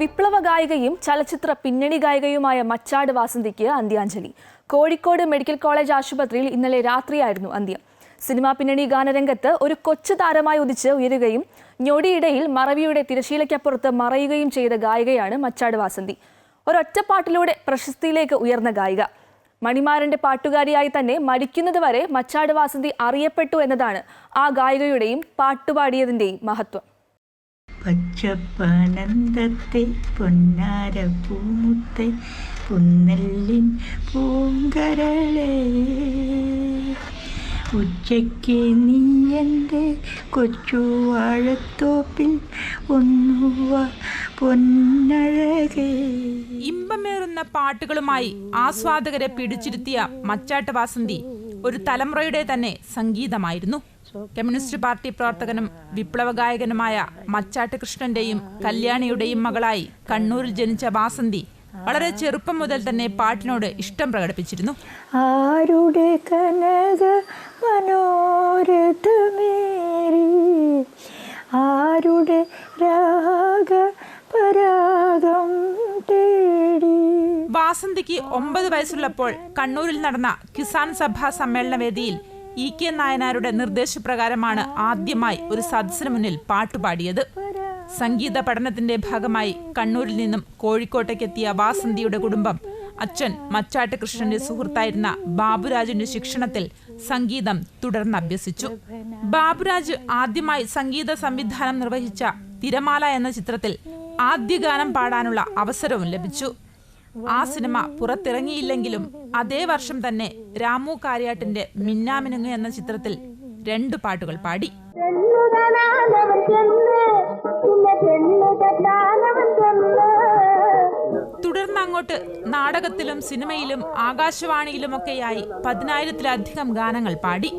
വിപ്ലവ ഗായികയും ചലച്ചിത്ര പിന്നണി ഗായികയുമായ മച്ചാട് വാസന്തിക്ക് അന്ത്യാഞ്ജലി. കോഴിക്കോട് മെഡിക്കൽ കോളേജ് ആശുപത്രിയിൽ ഇന്നലെ രാത്രിയായിരുന്നു അന്ത്യം. സിനിമാ പിന്നണി ഗാനരംഗത്ത് ഒരു കൊച്ചു താരമായി ഉദിച്ച് ഉയരുകയും ഞൊടിയിടയിൽ മറവിയുടെ തിരശീലയ്ക്കപ്പുറത്ത് മറയുകയും ചെയ്ത ഗായികയാണ് മച്ചാട് വാസന്തി. ഒരൊറ്റപ്പാട്ടിലൂടെ പ്രശസ്തിയിലേക്ക് ഉയർന്ന ഗായിക. മണിമാരന്റെ പാട്ടുകാരിയായി തന്നെ മരിക്കുന്നതുവരെ മച്ചാട് വാസന്തി അറിയപ്പെട്ടു എന്നതാണ് ആ ഗായികയുടെയും പാട്ടുപാടിയതിന്റെയും മഹത്വം. പച്ചപ്പനന്തത്തെ പൊന്നാര പൂമുത്തെ പുന്നല്ലിൻ പൂങ്കരളേ. ഉച്ചയ്ക്ക് നീ എന്റെ കൊച്ചു വാഴത്തോപ്പിൽ ഒന്നുവ പൊന്നഴകേ. ഇമ്പമേറുന്ന പാട്ടുകളുമായി ആസ്വാദകരെ പിടിച്ചിരുത്തിയ മച്ചാട്ട് വാസന്തി ഒരു തലമുറയുടെ തന്നെ സംഗീതമായിരുന്നു. കമ്മ്യൂണിസ്റ്റ് പാർട്ടി പ്രവർത്തകനും വിപ്ലവ ഗായകനുമായ മച്ചാട്ട് കൃഷ്ണന്റെയും കല്യാണിയുടെയും മകളായി കണ്ണൂരിൽ ജനിച്ച വാസന്തി വളരെ ചെറുപ്പം മുതൽ തന്നെ പാട്ടിനോട് ഇഷ്ടം പ്രകടിപ്പിച്ചിരുന്നു. ആരുടെ കനക മനോരഥമേറി ആരുടെ രാഗ പരാഗം തേടി? വാസന്തിക്ക് ഒമ്പത് വയസ്സുള്ളപ്പോൾ കണ്ണൂരിൽ നടന്ന കിസാൻ സഭാ സമ്മേളന വേദിയിൽ ഇ കെ നായനാരുടെ നിർദ്ദേശപ്രകാരമാണ് ആദ്യമായി ഒരു സദസ്സിന് മുന്നിൽ പാട്ടുപാടിയത്. സംഗീത പഠനത്തിന്റെ ഭാഗമായി കണ്ണൂരിൽ നിന്നും കോഴിക്കോട്ടേക്ക് എത്തിയ വാസന്തിയുടെ കുടുംബം അച്ഛൻ മച്ചാട്ട് കൃഷ്ണന്റെ സുഹൃത്തായിരുന്ന ബാബുരാജിന്റെ ശിക്ഷണത്തിൽ സംഗീതം തുടർന്ന് അഭ്യസിച്ചു. ബാബുരാജ് ആദ്യമായി സംഗീത സംവിധാനം നിർവഹിച്ച തിരമാല എന്ന ചിത്രത്തിൽ ആദ്യ ഗാനം പാടാനുള്ള അവസരവും ലഭിച്ചു. ആ സിനിമ പുറത്തിറങ്ങിയില്ലെങ്കിലും അതേ വർഷം തന്നെ രാമു കാര്യാട്ടിന്റെ മിന്നാമിനുങ്ങ് എന്ന ചിത്രത്തിൽ രണ്ട് പാട്ടുകൾ പാടി. തുടർന്ന് അങ്ങോട്ട് നാടകത്തിലും സിനിമയിലും ആകാശവാണിയിലുമൊക്കെയായി പതിനായിരത്തിലധികം ഗാനങ്ങൾ പാടി.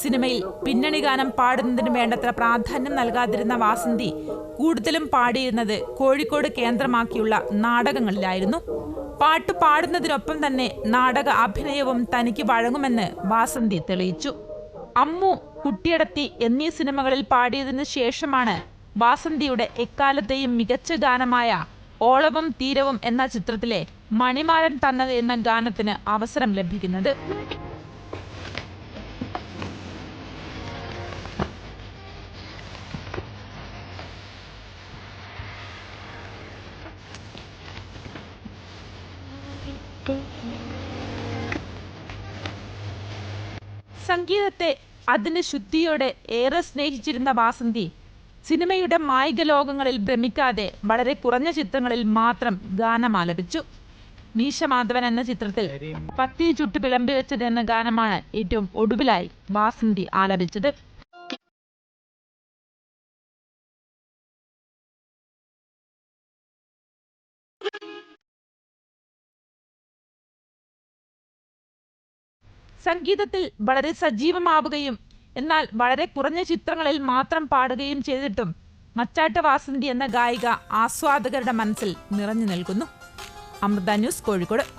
സിനിമയിൽ പിന്നണി ഗാനം പാടുന്നതിന് വേണ്ടത്ര പ്രാധാന്യം നൽകാതിരുന്ന വാസന്തി കൂടുതലും പാടിയിരുന്നത് കോഴിക്കോട് കേന്ദ്രമാക്കിയുള്ള നാടകങ്ങളിലായിരുന്നു. പാട്ട് പാടുന്നതിനൊപ്പം തന്നെ നാടക അഭിനയവും തനിക്ക് വഴങ്ങുമെന്ന് വാസന്തി തെളിയിച്ചു. അമ്മു കുട്ടിയടത്തി എന്നീ സിനിമകളിൽ പാടിയതിനു ശേഷമാണ് വാസന്തിയുടെ എക്കാലത്തെയും മികച്ച ഗാനമായ ഓളവും തീരവും എന്ന ചിത്രത്തിലെ മണിമാരൻ തന്നത് എന്ന ഗാനത്തിന് അവസരം ലഭിക്കുന്നത്. സംഗീതത്തെ അതിന് ശുദ്ധിയോടെ ഏറെ സ്നേഹിച്ചിരുന്ന വാസന്തി സിനിമയുടെ മായിക ലോകങ്ങളിൽ ഭ്രമിക്കാതെ വളരെ കുറഞ്ഞ ചിത്രങ്ങളിൽ മാത്രം ഗാനം ആലപിച്ചു. മീശമാധവൻ എന്ന ചിത്രത്തിൽ പത്തി ചുട്ട് വിളമ്പി വെച്ചത് എന്ന ഗാനമാണ് ഏറ്റവും ഒടുവിലായി വാസന്തി ആലപിച്ചത്. സംഗീതത്തിൽ വളരെ സജീവമാവുകയും എന്നാൽ വളരെ കുറഞ്ഞ ചിത്രങ്ങളിൽ മാത്രം പാടുകയും ചെയ്തിട്ടും മച്ചാട്ട് വാസന്തി എന്ന ഗായിക ആസ്വാദകരുടെ മനസ്സിൽ നിറഞ്ഞു നിൽക്കുന്നു. അമൃത ന്യൂസ് കോഴിക്കോട്.